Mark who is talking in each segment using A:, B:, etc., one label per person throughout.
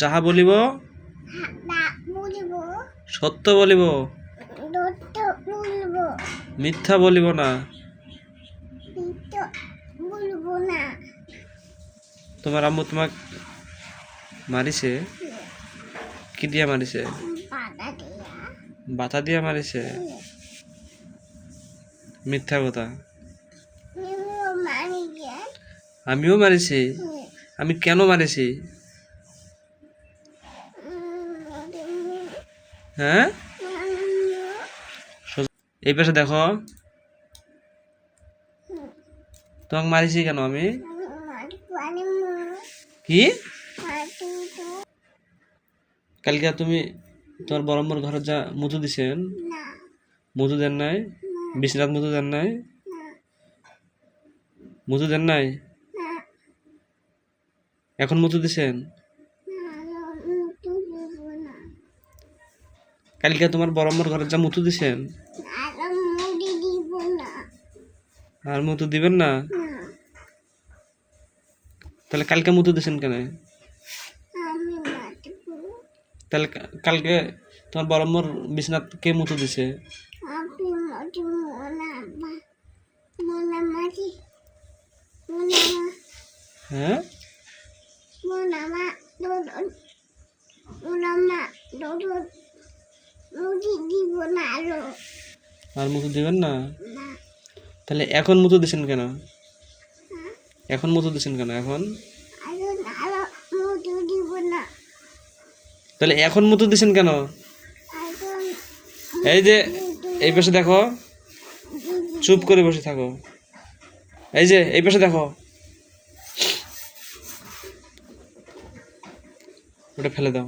A: যাহা বলিব সত্য বলিব মিথ্যা বলিব না। তোমার আম্মু তোমাক মারিছে? কি দিয়া মারিছে? বাতা দিয়া মারিছে? মিথ্যা কথা। আমিও মারিছি? আমি কেন মারিছি? হ্যাঁ? এই পাশে দেখো। তোমাকে মারিছি কেন আমি? কি? কালকে তুমি তোমার বরম্বর ঘরে যা মুতু দিছেন? মুতু দেন নাই? বিশ্বনাথ মুতু দেন নাই? মুতু দেন নাই? এখন মুতু দিছেন? কালকে তোমার বরম্বর ঘরে যা মুতু দিছেন আর মুতু দিবেন না তাহলে কালকে মুতু দিছেন কেন তাহলে কালকে তোমার বরম্বর বিশ্বনাথ কে মুতু দিছে হ্যাঁ
B: আর।
A: মুতু দিবেন না? তাহলে এখন মুতু দিছেন কেন? এখন মুতু দিছেন কেন? এখন? তাহলে এখন মুতু দিছেন কেন? এই যে এই পাশে দেখো। চুপ করে বসে থাকো। এই যে এই পাশে দেখো। ওটা ফেলে দাও।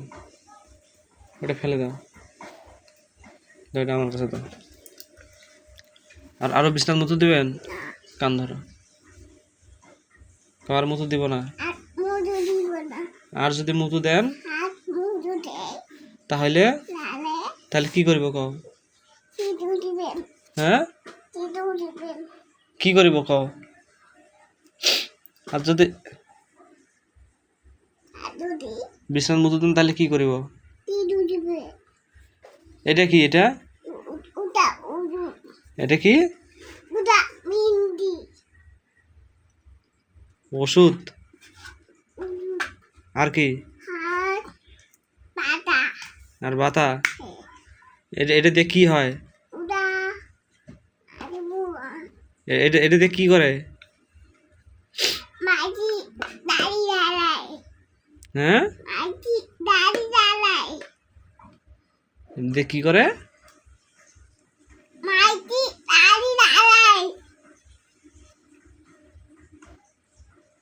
A: ওটা ফেলে দাও, এটা আমার কাছে দাও। আর আরও বিছনার মতো দিবেন? কান ধরো। কার মতো দিব না?
B: আর
A: যদি মুতু দেন? তাহলে? তাহলে? কি করব কও? হ্যাঁ? কি করিব কও? আর যদি বিছনার মতো দেন তাহলে কি করিব? এটা কি এটা? এটা কি? ওষুধ? আর কি? আর বাতা এটা এটা দিয়ে কি হয়? এটা এটা দিয়ে কি করে? হ্যাঁ? দিয়ে কি করে?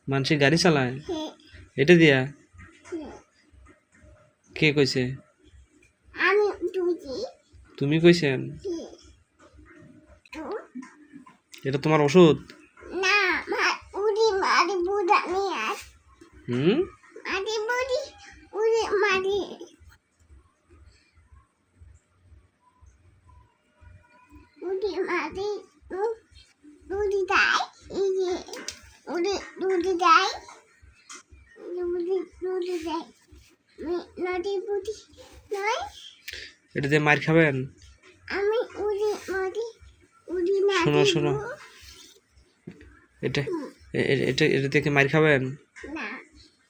A: মানুষের গাড়ি চালায়?
B: হে
A: এটা দিয়া?
B: হে
A: কে কইছে?
B: আমি
A: তুমি কইছেন
B: হে তো?
A: এটা তোমার ওষুধ? হুম
B: মারি বুড়ি উড়ি মারি উড়ি মারি উ- উড়ি দেয় এই যে উড়ি উড়ি দেয় উড়ি উড়ি দেয় আমি নদী বুড়ি নয়
A: এটা দিয়ে মার খাবেন?
B: আমি উড়ি মারি উড়ি না
A: শোনো, শোনো। এটা এটা এটা দিয়ে কি মার খাবেন?
B: না।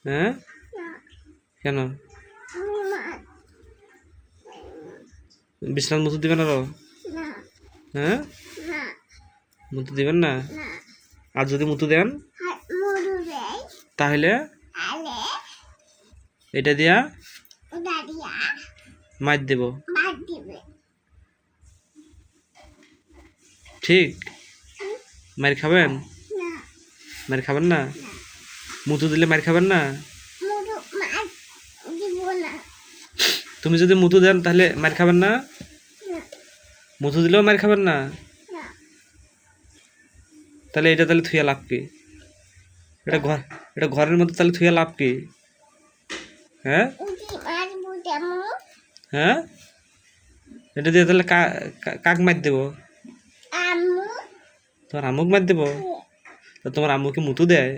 A: হ্যাঁ? কেন?
B: আমি মা
A: বিছনার মতো দিবেন
B: আরও?
A: হ্যাঁ?
B: না।
A: মুতু দিবেন না? আর যদি মুতু দেন? তাহলে? এটা দিয়া মার দেব। ঠিক? মার খাবেন? মার খাবেন না? মুতু দিলে মার খাবেন না? তুমি যদি মুতু দেন তাহলে মার খাবেন না? মুতু দিলেও মার খাবেন না? তাহলে এটা তাহলে থুয়া লাভ কি? এটা ঘর এটা ঘরের মধ্যে তাহলে থুয়া লাভ কি? হ্যাঁ? হ্যাঁ? এটা দিয়ে তাহলে কাক মার দেবো? তোমার আম্মুক মার দেবো? তা তোমার আম্মুকে মুতু দেয়?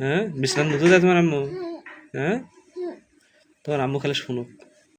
A: হ্যাঁ? বিশ্রাম মুতু দেয় তোমার আম্মু? হ্যাঁ? তোমার আম্মু খালি শুনুক।